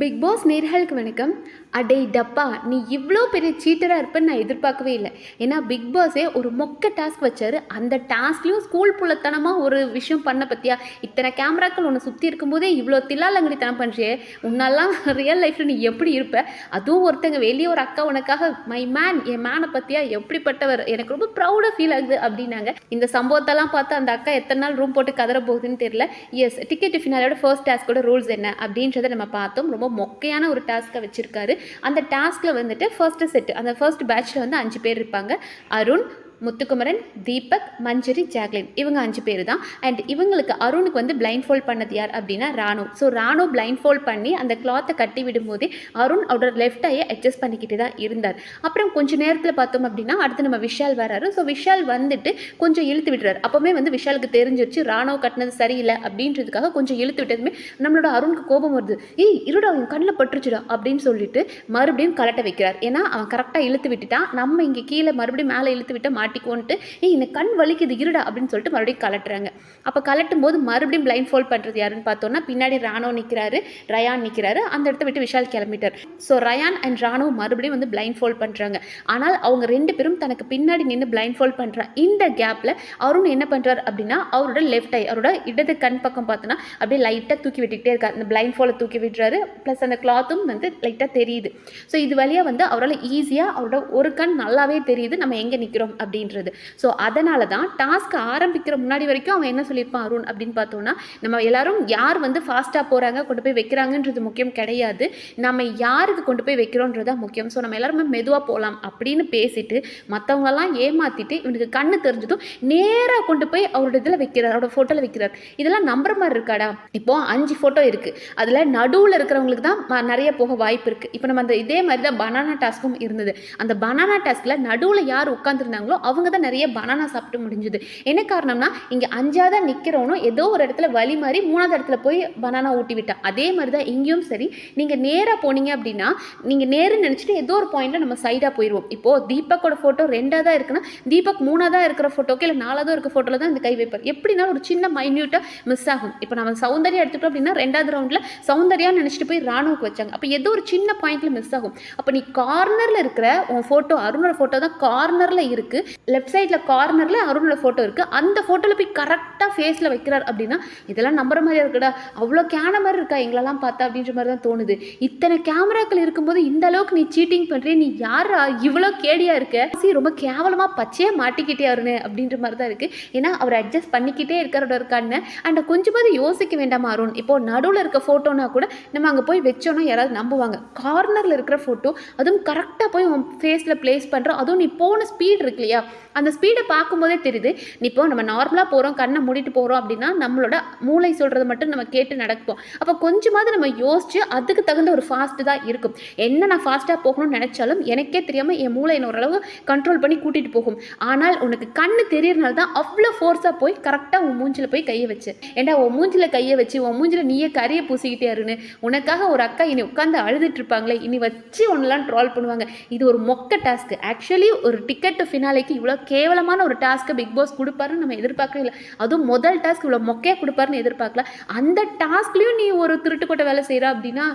Big pass நேர்களுக்கு வணக்கம். அடே டப்பா நீ இவ்வளோ பெரிய சீட்டராக இருப்பேன்னு நான் எதிர்பார்க்கவே இல்லை. ஏன்னா பிக் பாஸே ஒரு மொக்க டாஸ்க் வச்சாரு. அந்த டாஸ்க்லேயும் ஸ்கூல் புள்ளத்தனமாக ஒரு விஷயம் பண்ண பற்றியா இத்தனை கேமராக்கள் உன்னை சுற்றி இருக்கும்போதே இவ்வளோ தில்லாலங்கடித்தனம் பண்ணுறியே உன்னெல்லாம் ரியல் லைஃப்பில் நீ எப்படி இருப்ப? அதுவும் ஒருத்தங்க வெளியே ஒரு அக்கா உனக்காக மை மேன் என் மேனை பற்றியா எப்படிப்பட்டவர்? எனக்கு ரொம்ப ப்ரௌடாக ஃபீல் ஆகுது அப்படின்னாங்க. இந்த சம்பவத்தெல்லாம் பார்த்து அந்த அக்கா எத்தனை நாள் ரூம் போட்டு கதற போகுதுன்னு தெரியல. எஸ் டிக்கெட் ஃபினாலோட ஃபர்ஸ்ட் டாஸ்கோட ரூல்ஸ் என்ன? அப்படின்றத நம்ம பார்த்தோம். ரொம்ப மொக்கையான ஒரு டாஸ்க்கை வச்சுருக்காரு. அந்த டாஸ்கில் வந்துட்டு ஃபர்ஸ்ட் செட் அந்த ஃபர்ஸ்ட் பேட்சில் வந்து அஞ்சு பேர் இருப்பாங்க. அருண் முத்துக்குமரன் தீபக் மஞ்சரி ஜாக்லின். இவங்க அஞ்சு பேர் தான் அண்ட் இவங்களுக்கு அருணுக்கு வந்து பிளைண்ட் ஃபோல்ட் பண்ணது யார் அப்படின்னா Ranu. So Ranu blind fold பண்ணி அந்த கிளாத்தை கட்டி விடும்போதே அருண் அவரோட லெஃப்ட் ஐயை அட்ஜஸ்ட் பண்ணிக்கிட்டு தான் இருந்தார். அப்புறம் கொஞ்சம் நேரத்தில் பார்த்தோம் அப்படின்னா அடுத்து நம்ம விஷால் வராரு. ஸோ விஷால் வந்துட்டு கொஞ்சம் இழுத்து விடுறாரு அப்போவுமே வந்து விஷாலுக்கு தெரிஞ்சிருச்சு ராணுவ கட்டினது சரியில்லை அப்படின்றதுக்காக கொஞ்சம் இழுத்து விட்டதுமே நம்மளோட அருணுக்கு கோபம் வருது. ஏய் இருடா அவன் கண்ணில் பட்டுருச்சுடா அப்படின்னு சொல்லிட்டு மறுபடியும் கலட்ட வைக்கிறார். ஏன்னா அவன் கரெக்டாக இழுத்து விட்டுட்டான். நம்ம இங்கே கீழே மறுபடியும் மேலே இழுத்து விட்டு மாட்டிக்கோன்ட்டு ஏய் இந்த கண் வலிக்குது இருடா அப்படின்னு சொல்லிட்டு மறுபடியும் கலட்டுறாங்க. அப்போ கலட்டும் போது மறுபடியும் பிளைண்ட் ஃபோல்ட் பண்ணுறது யாருன்னு பார்த்தோன்னா பின்னாடி ராணோ நிற்கிறாரு ரயான் நிற்கிறாரு அந்த இடத்த விட்டு விஷால் கிளம்பிட்டார். ஸோ ரயான் அண்ட் ராணோ மறுபடியும் வந்து பிளைண்ட் ஃபோல்ட் பண்ணுறாங்க ஆனால் அவங்க ரெண்டு பேரும் தனக்கு பின்னாடி நின்று பிளைண்ட் ஃபோல்ட் பண்ணுறாங்க இந்த கேப்பில் அருண் என்ன பண்ணுறாரு அப்படின்னா அவரோட லெஃப்ட் ஐ அவரோட இடது கண் பக்கம் பார்த்தோன்னா அப்படியே லைட்டாக தூக்கி விட்டுக்கிட்டே இருக்கார். அந்த பிளைண்ட் ஃபோலை தூக்கி விடுறாரு. ப்ளஸ் அந்த கிளாத்தும் வந்து லைட்டாக தெரியுது. ஸோ இது வழியாக வந்து அவரால் ஈஸியாக அவரோட ஒரு கண் நல்லாவே தெரியுது. நம்ம எங்கே நிற்கிறோம் அப்படின்றது. ஸோ அதனால தான் டாஸ்க் ஆரம்பிக்கிற முன்னாடி வரைக்கும் அவன் என்ன சொல்லியிருப்பான் அருண் அப்படின்னு பார்த்தோன்னா நம்ம எல்லாரும் யார் வந்து ஃபாஸ்ட்டாக போகிறாங்க கொண்டு போய் வைக்கிறாங்கன்றது முக்கியம் கிடையாது. நம்ம யாருக்கு கொண்டு போய் வைக்கிறோன்றது தான் முக்கியம். ஸோ நம்ம எல்லாருமே மெதுவாக போகலாம் அப்படின்னு பேசிட்டு மற்றவங்களெல்லாம் ஏமாற்றிட்டு இவனுக்கு கண்ணு தெரிஞ்சதும் நேராக கொண்டு போய் அவரோட இதில் வைக்கிறார் அவரோட ஃபோட்டோவில் வைக்கிறார். இதெல்லாம் நம்புற மாதிரி இருக்காடா? இப்போ அஞ்சு ஃபோட்டோ இருக்குது அதில் நடுவில் இருக்கிறவங்களுக்கு தான் நிறைய போக வாய்ப்பு இருக்குது இப்போ நம்ம அந்த இதே மாதிரி தான் பனானா டாஸ்க்கும் இருந்தது. அந்த பனானா டாஸ்கில் நடுவில் யார் உட்காந்துருந்தாங்களோ அவங்க தான் நிறைய பனானா சாப்பிட்டு முடிஞ்சுது. என்ன காரணம்னா இங்கே அஞ்சாவதாக நிற்கிறவனும் ஏதோ ஒரு இடத்துல வழி மாதிரி மூணாவது இடத்துல போய் பனானா ஊட்டி விட்டான் அதே மாதிரி தான் இங்கேயும் சரி. நீங்கள் நேராக போனீங்க அப்படின்னா நீங்கள் நேருன்னு நினச்சிட்டு ஏதோ ஒரு பாயிண்ட்டில் நம்ம சைடாக போயிடுவோம் இப்போது தீபக்கோட ஃபோட்டோ ரெண்டாவதாக இருக்குன்னா தீபக் மூணாவதாக இருக்கிற ஃபோட்டோக்கு இல்லை நாலாவது இருக்க ஃபோட்டோவில் தான் இந்த கை வைப்பார். எப்படினாலும் ஒரு சின்ன மைன்யூட்டாக மிஸ் ஆகும். இப்போ நம்ம சௌந்தர்யா எடுத்துக்கிட்டோம் அப்படின்னா ரெண்டாவது ரவுண்டில் சௌந்தர்யான்னு நினச்சிட்டு போய் ராணுவுக்கு வச்சாங்க. அப்போ ஏதோ ஒரு சின்ன பாயிண்ட்டில் மிஸ் ஆகும். அப்போ நீ கார்னரில் இருக்கிற உன் ஃபோட்டோ அருணோட ஃபோட்டோ தான் கார்னரில் இருக்குது லெஃப்ட் சைடில் கார்னரில் அருணோட ஃபோட்டோ இருக்குது அந்த ஃபோட்டோவில் போய் கரெக்டாக ஃபேஸில் வைக்கிறார் அப்படின்னா இதெல்லாம் நம்புற மாதிரி இருக்குடா. அவ்வளோ கேன மாதிரி இருக்கா? எங்களெல்லாம் பார்த்தா அப்படின்ற மாதிரி தான் தோணுது. இத்தனை கேமராக்கள் இருக்கும்போது இந்த அளவுக்கு நீ சீட்டிங் பண்ணுறே நீ யாரா இவ்வளோ கேடியாக இருக்க? சரி ரொம்ப கேவலமாக பச்சையாக மாட்டிக்கிட்டே அருணு? அப்படின்ற மாதிரி தான் இருக்குது ஏன்னா அவர் அட்ஜஸ்ட் பண்ணிக்கிட்டே இருக்கிறோட இருக்கான்னு அண்ட் கொஞ்சமாவது யோசிக்க வேண்டாமா அருண்? இப்போ நடுவில் இருக்க ஃபோட்டோனா கூட நம்ம அங்கே போய் வச்சோன்னா யாராவது நம்புவாங்க. கார்னரில் இருக்கிற ஃபோட்டோ அதுவும் கரெக்டாக போய் உன் ஃபேஸில் ப்ளேஸ் பண்ணுறோம் அதுவும் நீ போன ஸ்பீட் இருக்கு இல்லையா? அந்த ஸ்பீடை பார்க்கும்போதே தெரியுது. இப்போ நம்ம நார்மலாக போகிறோம் கண்ணை மூடிட்டு போகிறோம் அப்படின்னா நம்மளோட மூளை சொல்கிறத மட்டும் நம்ம கேட்டு நடப்போம் அப்போ கொஞ்சமாவது நம்ம யோசிச்சு அதுக்கு தகுந்த ஒரு ஃபாஸ்ட்டு தான் இருக்கும். என்ன நான் ஃபாஸ்ட்டாக போகணும்னு நினச்சாலும் எனக்கே தெரியாமல் என் மூளை என்ன ஓரளவு கண்ட்ரோல் பண்ணி கூட்டிகிட்டு போகும். ஆனால் உனக்கு கண்ணு தெரியறனால தான் அவ்வளோ ஃபோர்ஸாக போய் கரெக்டாக உன் மூஞ்சில் போய் கையை வச்சு. ஏண்டா உன் மூஞ்சில் கையை வச்சு உன் மூஞ்சில் நீயே கறியை பூசிக்கிட்டே இருன்னு. உனக்காக ஒரு அக்கா இனி உட்காந்து அழுதுட்டு இருப்பாங்களே இனி வச்சு ஒன்றெல்லாம் ட்ரால் பண்ணுவாங்க. இது ஒரு மொக்க டாஸ்க் ஆக்சுவலி ஒரு டிக்கெட் ஃபினாலைக்கு இவ்வளோ கேவலமான ஒரு டாஸ்க்கை பிக் பாஸ் கொடுப்பாருன்னு நம்ம எதிர்பார்க்கவே இல்லை. அதுவும் முதல் டாஸ்க் இவ்வளோ மொக்கையாக கொடுப்பாருன்னு எதிர்பார்க்கல. அந்த டாஸ்க்லேயும் நீ ஒரு திருட்டுக்கொட்டை வேலை செய்கிற அப்படின்னா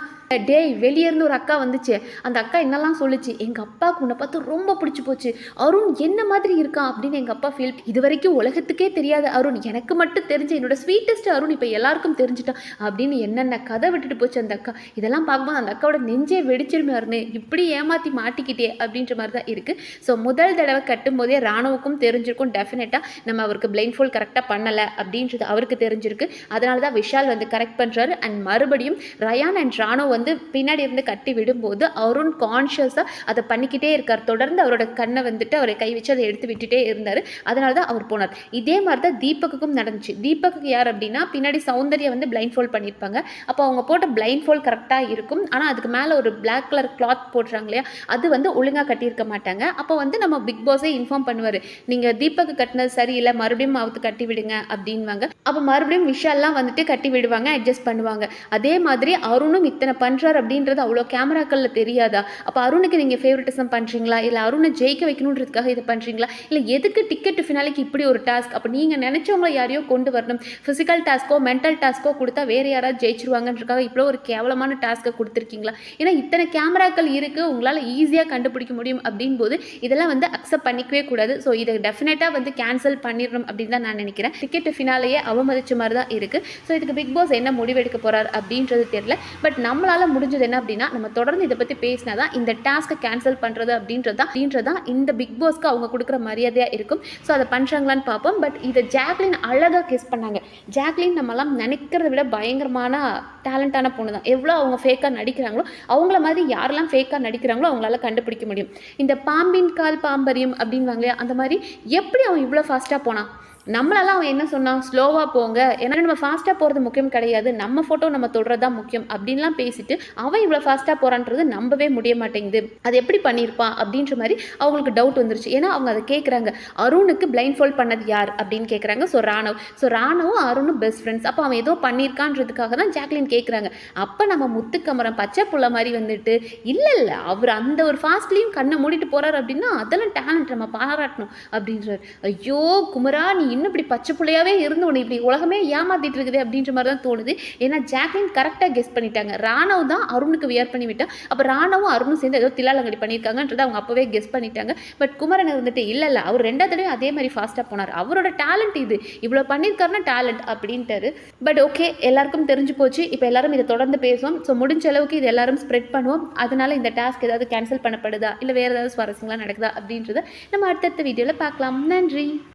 டேய் வெளியே இருந்து ஒரு அக்கா வந்துச்சு. அந்த அக்கா என்னெல்லாம் சொல்லுச்சு? எங்கள் அப்பாவுக்கு உன்னை பார்த்து ரொம்ப பிடிச்சி போச்சு. அருண் என்ன மாதிரி இருக்கான் அப்படின்னு எங்கள் அப்பா ஃபீல் இது வரைக்கும் உலகத்துக்கே தெரியாத அருண். எனக்கு மட்டும் தெரிஞ்ச என்னோட ஸ்வீட்டஸ்ட் அருண் இப்போ எல்லாருக்கும் தெரிஞ்சிட்டான் அப்படின்னு என்னென்ன கதை விட்டுட்டு போச்சு அந்த அக்கா. இதெல்லாம் பார்க்கும்போது அந்த அக்காவோட நெஞ்சே வெடிச்சிருமே அருண். இப்படி ஏமாற்றி மாட்டிக்கிட்டே அப்படின்ற மாதிரி தான் இருக்குது ஸோ முதல் தடவை கட்டும்போதே ராணுவுக்கும் தெரிஞ்சிருக்கும். டெஃபினட்டாக நம்ம அவருக்கு பிளைண்ட் ஃபோல் கரெக்டாக பண்ணலை அப்படின்றது அவருக்கு தெரிஞ்சிருக்கு. அதனால தான் விஷால் வந்து கரெக்ட் பண்ணுறாரு அண்ட் மறுபடியும் ரயான் அண்ட் ராணுவ வந்து பின்னாடி இருந்து கட்டி விடும்போது அருண் கான்ஷியஸாக அதை பண்ணிக்கிட்டே இருக்கார். தொடர்ந்து அவரோட கண்ணை வந்துட்டு அவரை கை வச்சு அதை எடுத்து விட்டுட்டே இருந்தார். அதனால தான் அவர் போனார். இதே மாதிரி தான் தீபக்குக்கும் நடந்துச்சு. தீபக்கு யார் அப்படின்னா பின்னாடி சௌந்தர்யா வந்து பிளைண்ட் ஃபோல் பண்ணியிருப்பாங்க. அப்போ அவங்க போட்ட பிளைண்ட் ஃபோல் கரெக்டாக இருக்கும். ஆனால் அதுக்கு மேலே ஒரு பிளாக் கலர் கிளாத் போடுறாங்க இல்லையா? அது வந்து ஒழுங்காக கட்டியிருக்க மாட்டாங்க. அப்போ வந்து நம்ம பிக் பாஸே இன்ஃபார்ம் இன்ஃபார்ம் பண்ணுவார். நீங்கள் தீபக்கு கட்டினது சரியில்லை மறுபடியும் அவத்து கட்டி விடுங்க அப்படின்வாங்க அப்போ மறுபடியும் விஷால்லாம் வந்துட்டு கட்டி விடுவாங்க அட்ஜஸ்ட் பண்ணுவாங்க. அதே மாதிரி அருணும் இத்தனை பண்ணுறார் அப்படின்றது அவ்வளோ கேமராக்களில் தெரியாதா? அப்போ அருணுக்கு நீங்கள் ஃபேவரட்டிசம் பண்ணுறீங்களா இல்லை அருணை ஜெயிக்க வைக்கணுன்றதுக்காக இதை பண்ணுறீங்களா இல்லை எதுக்கு டிக்கெட் ஃபினாலிக்கு இப்படி ஒரு டாஸ்க் அப்போ நீங்கள் நினச்சவங்கள யாரையோ கொண்டு வரணும். ஃபிசிக்கல் டாஸ்க்கோ மென்டல் டாஸ்க்கோ கொடுத்தா வேறு யாராவது ஜெயிச்சிருவாங்கன்றக்காக இவ்வளோ ஒரு கேவலமான டாஸ்க்கை கொடுத்துருக்கீங்களா? ஏன்னா இத்தனை கேமராக்கள் இருக்குது உங்களால் ஈஸியாக கண்டுபிடிக்க முடியும் அப்படின் போது இதெல்லாம் வந்து அக்செப்ட் பண்ணிக்கவே கூடாது ஸோ இதை டெஃபினட்டாக வந்து கேன்சல் பண்ணிடணும் அப்படின்னு தான் நான் நினைக்கிறேன். டிக்கெட் ஃபினாலேயே அவமதிச்ச மாதிரி தான் இருக்குது ஸோ இதுக்கு பிக் பாஸ் என்ன முடிவெடுக்க போகிறார் அப்படின்றது தெரியல. பட் நம்மளால் முடிஞ்சது என்ன அப்படின்னா நம்ம தொடர்ந்து இதை பற்றி பேசினா தான் இந்த டாஸ்க்கை கேன்சல் பண்ணுறது அப்படின்றது தான் அப்படின்றது தான் இந்த பிக் பாஸ்க்கு அவங்க கொடுக்குற மரியாதையாக இருக்கும். ஸோ அதை பண்ணுறாங்களான்னு பார்ப்போம். பட் இதை ஜாக்லின் அழகாக கிஸ் பண்ணாங்க. ஜாக்லின் நம்மலாம் நினைக்கிறத விட பயங்கரமான டேலண்டான பொண்ணு தான். எவ்வளோ அவங்க ஃபேக்காக நடிக்கிறாங்களோ அவங்கள மாதிரி யாரெல்லாம் ஃபேக்காக நடிக்கிறாங்களோ அவங்களால கண்டுபிடிக்க முடியும். இந்த பாம்பின் கால் பாம்பரியம் அப்படின்வாங்க இல்லையா அந்த மாதிரி எப்படி அவன் இவ்வளோ ஃபாஸ்ட்டாக போனான்? நம்மளெல்லாம் அவன் என்ன சொன்னான்? ஸ்லோவாக போங்க. ஏன்னா நம்ம ஃபாஸ்ட்டாக போகிறது முக்கியம் கிடையாது. நம்ம ஃபோட்டோ நம்ம தொடுறது தான் முக்கியம். அப்படின்லாம் பேசிட்டு அவன் இவ்வளோ ஃபாஸ்ட்டாக போகிறான்றது நம்பவே முடிய மாட்டேங்குது. அது எப்படி பண்ணியிருப்பான் அப்படின்ற மாதிரி அவங்களுக்கு டவுட் வந்துருச்சு. ஏன்னா அவங்க அதை கேட்குறாங்க அருணுக்கு பிளைண்ட் ஃபோல்ட் பண்ணது யார்? அப்படின்னு கேட்குறாங்க ஸோ ராணவ். ஸோ ராணவும் அருணும் பெஸ்ட் ஃப்ரெண்ட்ஸ் அப்போ அவன் ஏதோ பண்ணியிருக்கான்றதுக்காக தான் ஜாக்லின் கேட்குறாங்க அப்போ நம்ம முத்துக்கமரம் பச்சை புள்ள மாதிரி வந்துட்டு இல்லை இல்லை அவர் அந்த ஒரு ஃபாஸ்ட்லேயும் கண்ணை மூடிட்டு போகிறார் அப்படின்னா அதெல்லாம் டேலண்ட் நம்ம பாராட்டணும். அப்படின்றார் ஐயோ குமரா நீ இன்னும் இப்படி பச்சை புள்ளையாவே இருந்து உன்னை இப்படி உலகமே ஏமாத்திட்டு இருக்குது அப்படின்ற மாதிரி தான் தோணுது. ஏன்னா ஜாக்லின் கரெக்டாக கெஸ் பண்ணிட்டாங்க. ராணவ் தான் அருணுக்கு வியர் பண்ணி விட்டான் அப்போ ராணவும் அருணும் சேர்ந்து ஏதோ தில்லாலங்கடி பண்ணியிருக்காங்கன்றதை அவங்க அப்போவே கெஸ் பண்ணிட்டாங்க. பட் குமரன் இருந்துட்டு இல்லை இல்லை அவர் ரெண்டாவது தடவை அதே மாதிரி ஃபாஸ்ட்டாக போனார். அவரோட டேலண்ட் இது. இவ்வளோ பண்ணியிருக்காருன்னா டேலண்ட் அப்படின்ட்டாரு. பட் ஓகே எல்லாருக்கும் தெரிஞ்சு போச்சு. இப்போ எல்லாரும் இதை தொடர்ந்து பேசுவோம். ஸோ முடிஞ்ச அளவுக்கு இது எல்லாரும் ஸ்ப்ரெட் பண்ணுவோம். அதனால இந்த டாஸ்க் ஏதாவது கேன்சல் பண்ணப்படுதா? இல்லை வேறு ஏதாவது சுவாரஸ்யங்களாக நடக்குதா? அப்படின்றத நம்ம அடுத்தடுத்த வீடியோவில் பார்க்கலாம். நன்றி.